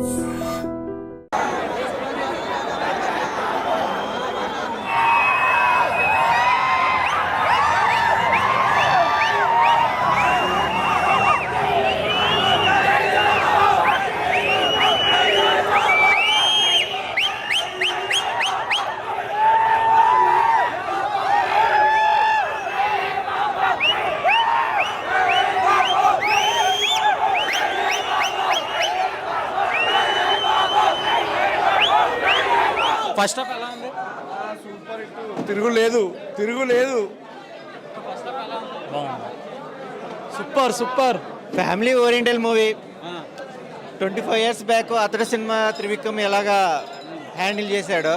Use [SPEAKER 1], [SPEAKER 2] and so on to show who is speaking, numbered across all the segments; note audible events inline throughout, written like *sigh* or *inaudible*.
[SPEAKER 1] Sure. First of ఎలా ఉంది?
[SPEAKER 2] తిరుగులేదు తిరుగులేదు
[SPEAKER 1] super super.
[SPEAKER 3] Family oriental movie twenty five years back Athadu cinema Trivikram ఎలాగా హ్యాండిల్ చేశాడో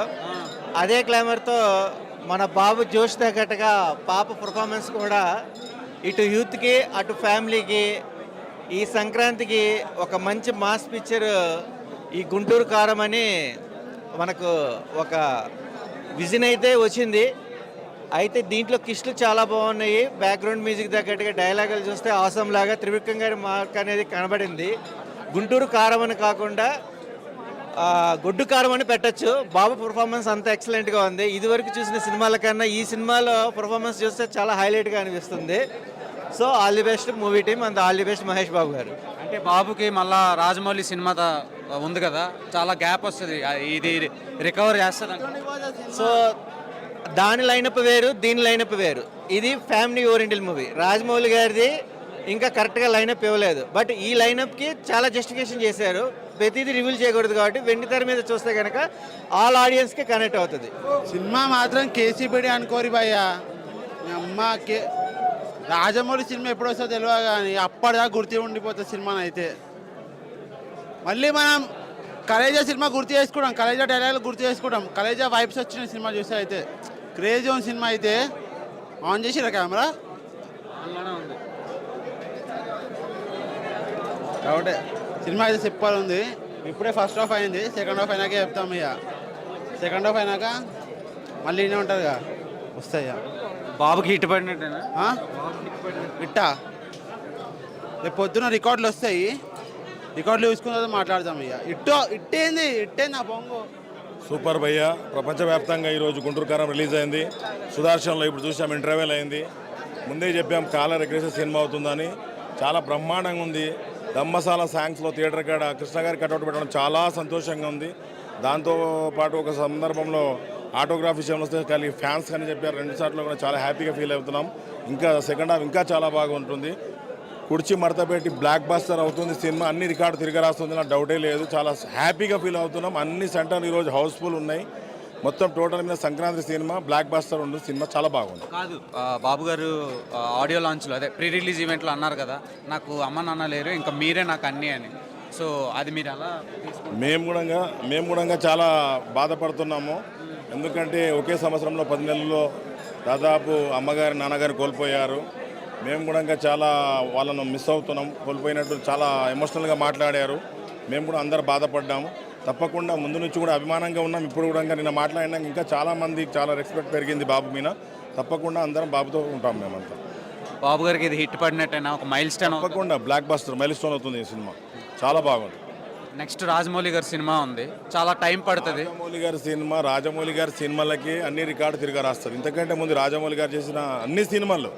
[SPEAKER 3] అదే క్లైమర్తో మన బాబు జోష్ తగ్గట్టుగా పాప పర్ఫార్మెన్స్ కూడా ఇటు యూత్కి అటు ఫ్యామిలీకి ఈ సంక్రాంతికి ఒక మంచి మాస్ పిక్చర్ ఈ గుంటూరు కారం అని మనకు ఒక విజన్ అయితే వచ్చింది. అయితే దీంట్లో కిష్లు చాలా బాగున్నాయి. బ్యాక్గ్రౌండ్ మ్యూజిక్ తగ్గట్టుగా డైలాగులు చూస్తే ఆసం లాగా త్రివిక్రమ్ గారి మార్క్ అనేది కనబడింది. గుంటూరు కారం అని కాకుండా గొడ్డు కారం అని పెట్టచ్చు. బాబు పర్ఫార్మెన్స్ అంత ఎక్సలెంట్గా ఉంది. ఇదివరకు చూసిన సినిమాల కన్నా ఈ సినిమాలో పర్ఫార్మెన్స్ చూస్తే చాలా హైలైట్గా అనిపిస్తుంది. So all the best movie team and all the best Mahesh Babu garu.
[SPEAKER 1] అంటే బాబుకి మళ్ళా రాజమౌళి సినిమా ఉంది కదా. చాలా గ్యాప్ వస్తుంది. ఇది రికవర్ చేస్తుంది
[SPEAKER 3] సో దాని లైనప్ వేరు దీని లైనప్ వేరు. ఇది ఫ్యామిలీ ఓరియంటల్ మూవీ రాజమౌళి గారిది ఇంకా కరెక్ట్గా లైనప్ ఇవ్వలేదు. బట్ ఈ లైనప్కి చాలా జస్టిఫికేషన్ చేశారు. ప్రతిదీ రివీల్ చేయకూడదు కాబట్టి వెండి తెర మీద చూస్తే కనుక ఆల్ ఆడియన్స్కి కనెక్ట్ అవుతుంది.
[SPEAKER 4] సినిమా మాత్రం కేసీపీడి అనుకోరి భయ్య. మీ అమ్మ కే రాజమౌళి సినిమా ఎప్పుడు వస్తుందో తెలియదు కానీ అప్పటిదాకా గుర్తు ఉండిపోతుంది సినిమాని అయితే. మళ్ళీ మనం కలేజా సినిమా గుర్తు చేసుకుంటాం. కలేజా డైలాగ్ గుర్తు చేసుకుంటాం. కలేజా వైబ్స్ వచ్చిన సినిమా చూస్తే అయితే. క్రేజీ ఉన్న సినిమా అయితే ఆన్ చేసిరా కెమెరా? కాబట్టి సినిమా అయితే సూపర్ ఉంది. ఇప్పుడే ఫస్ట్ హాఫ్ అయింది. సెకండ్ హాఫ్ అయినాకే చెప్తాం ఇక. సెకండ్ హాఫ్ అయినాక మళ్ళీ ఈయనే ఉంటుందిగా. వస్తాయి.
[SPEAKER 1] బాబుకి హిట్ పడినట్టేనా?
[SPEAKER 4] ఆ? ఇట్టా రేపు పొద్దున రికార్డులు వస్తాయి. రికార్డులు చూసుకున్న తర్వాత మాట్లాడదాం ఇక. ఇట్టో ఇట్టేంది ఇట్టేంది నా పొంగు
[SPEAKER 5] సూపర్ భయ్య. ప్రపంచవ్యాప్తంగా ఈరోజు గుంటూరు కారం రిలీజ్ అయింది. సుదర్శన్లో ఇప్పుడు చూసాం ఇంటర్వ్యూల్ అయింది. ముందే చెప్పాం కాలర్ ఎగ్రెసివ్ సినిమా అవుతుందని. చాలా బ్రహ్మాండంగా ఉంది. దమ్మసాల సాంగ్స్లో థియేటర్ కాడ కృష్ణ గారి కట్అవుట్ పెట్టడం చాలా సంతోషంగా ఉంది. దాంతో పాటు ఒక సందర్భంలో ఆటోగ్రాఫ్ విషయంలో వస్తే కలిగి ఫ్యాన్స్ అని చెప్పారు. రెండు సార్లు కూడా చాలా హ్యాపీగా ఫీల్ అవుతున్నాం. ఇంకా సెకండ్ హాఫ్ ఇంకా చాలా బాగా ఉంటుంది. కుర్చీ మడత పెట్టి బ్లాక్ బాస్టర్ అవుతుంది. సినిమా అన్ని రికార్డు తిరిగి రాస్తుంది. నాకు డౌటే లేదు. చాలా హ్యాపీగా ఫీల్ అవుతున్నాం. అన్ని సెంటర్లు ఈరోజు హౌస్ఫుల్ ఉన్నాయి. మొత్తం టోటల్ మీద సంక్రాంతి సినిమా బ్లాక్ బాస్టర్ ఉంది. సినిమా చాలా బాగుంది.
[SPEAKER 1] కాదు బాబు గారు ఆడియో లాంచ్లో అదే ప్రీ రిలీజ్ ఈవెంట్లో అన్నారు కదా నాకు అమ్మ నాన్న లేరు ఇంకా మీరే నాకు అన్నీ అని. సో అది మీరు తీసుకుంటారు?
[SPEAKER 5] మేము కూడా మేము కూడా చాలా బాధపడుతున్నాము. ఎందుకంటే ఒకే సంవత్సరంలో పది నెలల్లో దాదాపు అమ్మగారి నాన్నగారు కోల్పోయారు. మేము కూడా చాలా వాళ్ళను మిస్ అవుతున్నాం. కోల్పోయినట్టు చాలా ఎమోషనల్గా మాట్లాడారు. మేము కూడా అందరు బాధపడ్డాము. తప్పకుండా ముందు నుంచి కూడా అభిమానంగా ఉన్నాం. ఇప్పుడు కూడా నిన్న మాట్లాడినాక ఇంకా చాలా మంది చాలా రెస్పెక్ట్ పెరిగింది బాబు మీద. తప్పకుండా అందరం బాబుతో ఉంటాం మేమంతా.
[SPEAKER 1] బాబు గారికి ఇది హిట్ పడినట్టేనా ఒక మైల్ స్టోన్
[SPEAKER 5] తప్పకుండా బ్లాక్ బస్టర్ మైల్ స్టోన్ అవుతుంది ఈ సినిమా. చాలా బాగుంది.
[SPEAKER 1] నెక్స్ట్ రాజమౌళి గారి సినిమా ఉంది. చాలా టైం పడుతుంది.
[SPEAKER 5] రాజమౌళి గారి సినిమా రాజమౌళి గారి సినిమాలకి అన్ని రికార్డు తిరిగి రాస్తారు ఇంతకంటే ముందు రాజమౌళి గారు చేసిన అన్ని సినిమాలు.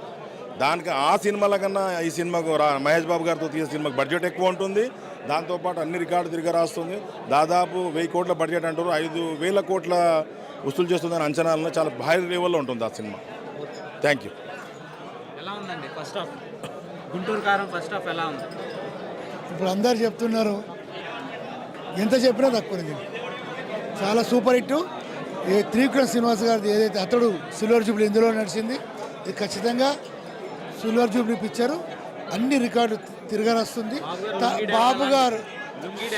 [SPEAKER 5] దానికి ఆ సినిమాల కన్నా ఈ సినిమాకు రా మహేష్ బాబు గారితో తీసిన సినిమాకి బడ్జెట్ ఎక్కువ ఉంటుంది. దాంతోపాటు అన్ని రికార్డు తిరిగి రాస్తుంది. దాదాపు వెయ్యి కోట్ల బడ్జెట్ అంటారు. ఐదు వేల కోట్ల వసూలు చేస్తుందని అంచనాలను చాలా హై లెవెల్లో ఉంటుంది ఆ సినిమా. థ్యాంక్ యూ
[SPEAKER 1] ఎలా ఉందండి? ఫస్ట్ హాఫ్ గుంటూరు కారం ఫస్ట్ హాఫ్ ఎలా ఉంది?
[SPEAKER 6] ఇప్పుడు అందరు చెప్తున్నారు ఎంత చెప్పినా తక్కువ చాలా సూపర్ హిట్. ఈ త్రివిక్రమ్ శ్రీనివాస్ గారిది ఏదైతే అతడు సిల్వర్ జూబ్లీ ఇందులో నడిచింది ఇది ఖచ్చితంగా సిల్వర్ జూబ్లీ పిక్చర్. అన్ని record తిరగరస్తుంది. Babu garu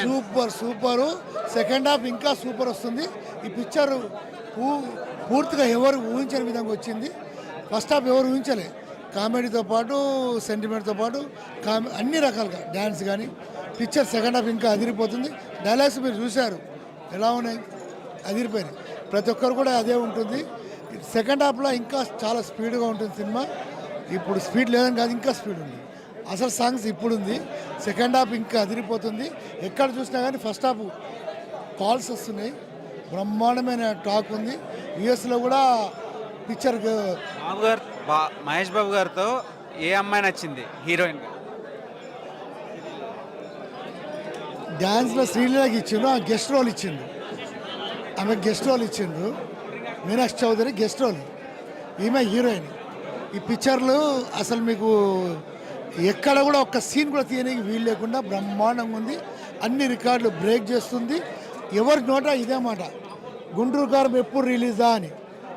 [SPEAKER 6] super super. Second half ఇంకా సూపర్ వస్తుంది. ఈ పిక్చర్ పూ పూర్తిగా ఎవరు ఊహించని విధంగా వచ్చింది. ఫస్ట్ హాఫ్ ఎవరు ఊహించలే. కామెడీతో పాటు సెంటిమెంట్తో పాటు కామె అన్ని రకాలుగా డ్యాన్స్ కానీ పిక్చర్ సెకండ్ హాఫ్ ఇంకా అదిరిపోతుంది. డైలాగ్స్ మీరు చూశారు. ఎలా ఉన్నాయి? అదిరిపోయినాయి. ప్రతి ఒక్కరు కూడా అదే ఉంటుంది. సెకండ్ హాఫ్లో ఇంకా చాలా స్పీడ్గా ఉంటుంది సినిమా. ఇప్పుడు స్పీడ్ లేదని కాదు ఇంకా స్పీడ్ ఉంది. అసలు సాంగ్స్ ఇప్పుడు ఉంది సెకండ్ హాఫ్ ఇంకా అదిరిపోతుంది. ఎక్కడ చూసినా కానీ ఫస్ట్ హాఫ్ కాల్స్ వస్తున్నాయి. బ్రహ్మాండమైన టాక్ ఉంది. యుఎస్లో కూడా పిక్చర్
[SPEAKER 1] బాబు గారు బా మహేష్ బాబు గారితో ఏ అమ్మాయి నచ్చింది? హీరోయిన్
[SPEAKER 6] డ్యాన్స్లో శ్రీలీలకి ఇచ్చిండ్రు ఆ గెస్ట్ రోల్ ఇచ్చిండు ఆమె గెస్ట్ రోల్ ఇచ్చిండ్రు. మీనాక్షి చౌదరి గెస్ట్ రోల్ ఈమె హీరోయిన్ ఈ పిక్చర్లు అసలు మీకు ఎక్కడ కూడా ఒక్క సీన్ కూడా తీయడానికి వీలు లేకుండా బ్రహ్మాండంగా ఉంది. అన్ని రికార్డులు బ్రేక్ చేస్తుంది. ఎవరి నోట ఇదే మాట? గుంటూరు కారం ఎప్పుడు రిలీజా అని.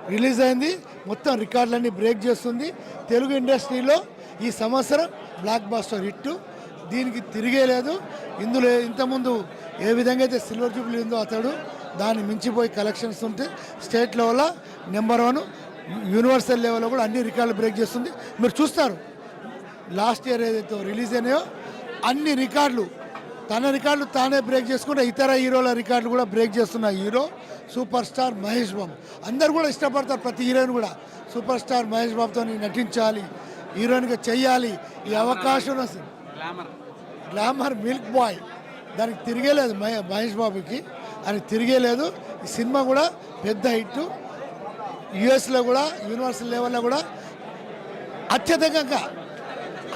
[SPEAKER 6] రిలీజ్ అయింది. మొత్తం రికార్డులన్నీ బ్రేక్ చేస్తుంది. తెలుగు ఇండస్ట్రీలో ఈ సంవత్సరం బ్లాక్ బాస్టర్ హిట్టు దీనికి తిరిగే లేదు. ఇందులో ఇంతకుముందు ఏ విధంగా అయితే సిల్వర్ జూబ్లీ ఉందో అతడు దాన్ని మించిపోయి కలెక్షన్స్ ఉంటే స్టేట్ లెవెల్లో నెంబర్ వన్ యూనివర్సల్ లెవెల్లో కూడా అన్ని రికార్డులు బ్రేక్ చేస్తుంది. మీరు చూస్తారు. లాస్ట్ ఇయర్ ఏదైతే రిలీజ్ అయినాయో అన్ని రికార్డులు తన రికార్డులు తానే బ్రేక్ చేసుకుంటే ఇతర హీరోల రికార్డులు కూడా బ్రేక్ చేస్తున్న hero super star Mahesh Babu. అందరు కూడా ఇష్టపడతారు ప్రతి హీరోయిన్ కూడా. సూపర్ స్టార్ మహేష్ బాబుతో నటించాలి హీరోయిన్గా చెయ్యాలి ఈ అవకాశం వస్తుంది.
[SPEAKER 1] గ్లామర్
[SPEAKER 6] గ్లామర్ మిల్క్ బాయ్ దానికి తిరిగేలేదు మహే- మహేష్ బాబుకి. అని తిరిగేలేదు. ఈ సినిమా కూడా పెద్ద హిట్. యుఎస్లో కూడా యూనివర్సల్ లెవెల్లో కూడా అత్యధికంగా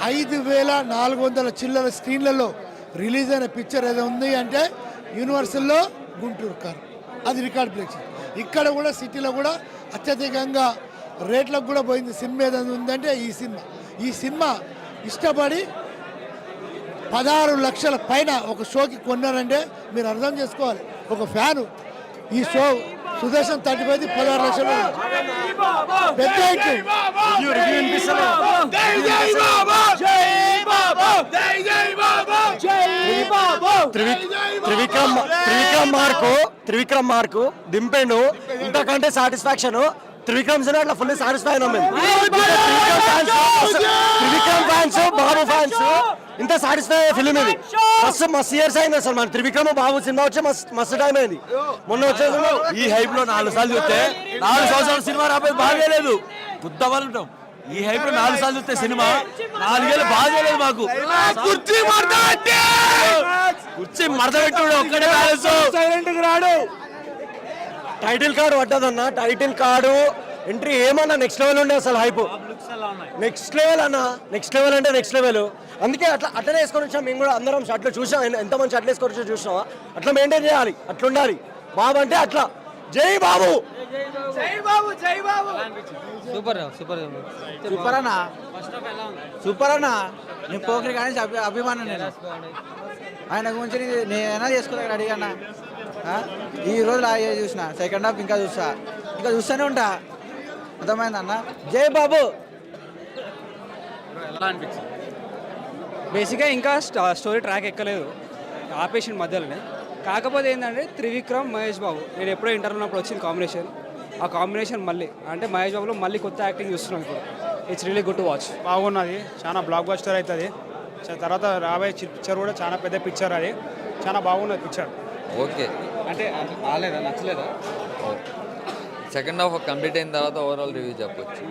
[SPEAKER 6] ఐదు వేల నాలుగు వందల చిల్లర స్క్రీన్లలో రిలీజ్ అయిన పిక్చర్ ఏదో ఉంది అంటే యూనివర్సల్లో గుంటూరు కారు. అది రికార్డ్ ప్లేస్ ఇక్కడ కూడా సిటీలో కూడా అత్యధికంగా రేట్లకు కూడా పోయింది. సినిమా ఏదైనా ఉందంటే ఈ సినిమా. ఈ సినిమా ఇష్టపడి పదహారు లక్షల పైన ఒక షోకి కొన్నారంటే మీరు అర్థం చేసుకోవాలి. ఒక ఫ్యాను. ఈ షో సుదర్శన్ థర్టీ ఫైవ్ పదహారు లక్షలు. పెద్ద.
[SPEAKER 2] త్రివిక్రమ్ త్రివిక్రమ్ మార్కు త్రివిక్రమ్ మార్కు దింపెండు. ఇంతకంటే సాటిస్ఫాక్షన్ త్రివిక్రమ్ సినిమా అట్లా ఫుల్ సాటిస్ఫై అయినాం మేము. Trivikram fans Trivikram fans Babu fans ఇంత సాటిస్ఫై అయ్యే ఫిలిం ఇది మస్తు మస్తు ఇయర్స్ అయింది అసలు మన త్రివిక్రమ్ బాబు సినిమా వచ్చి మస్తు మస్తు టైం అయింది. మొన్న వచ్చేసి
[SPEAKER 7] ఈ హైప్లో నాలుగు సార్లు చూస్తే నాలుగు సంవత్సరాల సినిమా రాబోయేది బాగలేదు బుద్ధవాళ్ళు ఉంటాం ఈ హైప్లో నాలుగు సార్లు చూస్తే సినిమా నాలుగేళ్ళు బాగలేదు మాకు. కుర్చీ కుర్చీ మడత పెట్టుడు ఒక్కడే బ్యాలెన్స్ రాడు.
[SPEAKER 2] టైటిల్ కార్డు పడ్డదన్న టైటిల్ కార్డు ఎంట్రీ ఏమన్నా నెక్స్ట్ లెవెల్ ఉండే అసలు హైప్ నెక్స్ట్ లెవెల్ అన్న? నెక్స్ట్ లెవెల్ అంటే నెక్స్ట్ లెవెల్ అందుకే అట్లా అట్లనే వేసుకొని వచ్చాం. మేము కూడా అందరం షర్ట్లు చూసాం. ఎంత మంచి అట్లా వేసుకొని వచ్చా చూసావా అట్లా మెయింటైన్ చేయాలి. అట్లా ఉండాలి బాబు అంటే అట్లా. జై బాబు!
[SPEAKER 8] సూపర్ సూపర్ సూపర్ అన్న. సూపర్ అన్న. నేను పోకరి కానీ అభి అభిమానం నేను. ఆయన గురించి నేను- నేనైనా చేసుకోలేక అడిగా? ఈ రోజు చూసిన? సెకండ్ హాఫ్ ఇంకా చూస్తా. ఇంకా చూస్తూనే ఉంటా. అర్థమైంది అన్న? జై బాబు.
[SPEAKER 1] ఎలా అనిపించింది?
[SPEAKER 9] బేసిక్గా ఇంకా స్టా- స్టోరీ ట్రాక్ ఎక్కలేదు. ఆపేషన్ మధ్యలోనే. కాకపోతే ఏంటంటే త్రివిక్రమ్ మహేష్ బాబు. నేను ఎప్పుడో ఇంటర్ ఉన్నప్పుడు వచ్చింది కాంబినేషన్. ఆ కాంబినేషన్ మళ్ళీ అంటే మహేష్ బాబులో మళ్ళీ కొత్త యాక్టింగ్ చూస్తున్నాం ఇప్పుడు. It's really good to watch
[SPEAKER 10] బాగున్నది. చాలా బ్లాక్ బస్టర్ అవుతుంది తర్వాత రాబోయే పిక్చర్ కూడా చాలా పెద్ద పిక్చర్ అది. చాలా బాగున్నది పిక్చర్
[SPEAKER 11] ఓకే
[SPEAKER 1] అంటే బాగాలేదా నచ్చలేదా?
[SPEAKER 11] సెకండ్ హాఫ్ కంప్లీట్ అయిన తర్వాత ఓవరాల్ రివ్యూ చెప్పొచ్చు.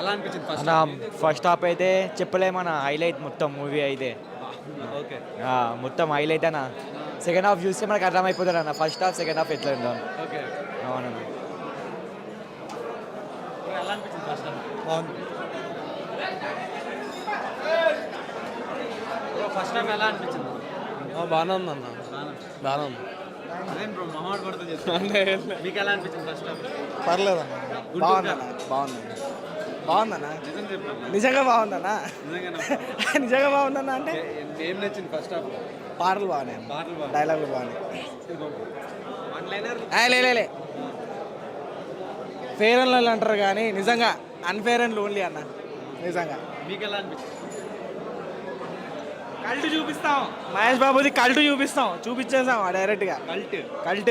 [SPEAKER 1] ఎలా అనిపించింది ఫస్ట్
[SPEAKER 8] అన్న ఫస్ట్ హాఫ్ అయితే చెప్పలేమన్న హైలైట్ మొత్తం మూవీ అయితే.
[SPEAKER 1] ఓకే.
[SPEAKER 8] మొత్తం హైలైట్ అన్న. సెకండ్ హాఫ్ చూస్తే మనకు అర్థమైపోతుంది అన్న. ఫస్ట్ హాఫ్ సెకండ్ హాఫ్ ఎట్లా ఉందో.
[SPEAKER 1] ఓకే.
[SPEAKER 8] అవునన్న.
[SPEAKER 1] ఎలా అనిపించింది ఫస్ట్ ఫస్ట్ టైం ఎలా అనిపించింది?
[SPEAKER 7] బాగానే ఉందన్న. బాగానే ఉంది. *laughs*
[SPEAKER 1] మీకు ఎలా అనిపించింది ఫస్ట్
[SPEAKER 8] పర్లేదన్న. బాగుందన్న బాగుంది బాగుందన్న.
[SPEAKER 1] చెప్పండి
[SPEAKER 8] నిజంగా బాగుందన్న?
[SPEAKER 1] నిజంగా *laughs*
[SPEAKER 8] నిజంగా బాగుందన్న అంటే?
[SPEAKER 1] ఏం నచ్చింది ఫస్ట్ హాఫ్
[SPEAKER 8] పాటలు బాగానే
[SPEAKER 1] పాటలు బాగా
[SPEAKER 8] డైలాగులు బాగానే
[SPEAKER 1] వన్ లైనర్
[SPEAKER 8] లేలే ఫేర్ అండ్ అంటారు కానీ నిజంగా అన్ఫేర్ అండ్ లోన్లీ అన్న. నిజంగా.
[SPEAKER 1] మీకు ఎలా అనిపించింది?
[SPEAKER 8] కల్ట్ చూపిస్తాం. మహేష్ బాబుది కల్ట్ చూపిస్తాం. చూపించేసాం డైరెక్ట్గా.
[SPEAKER 1] కల్ట్.
[SPEAKER 8] కల్ట్.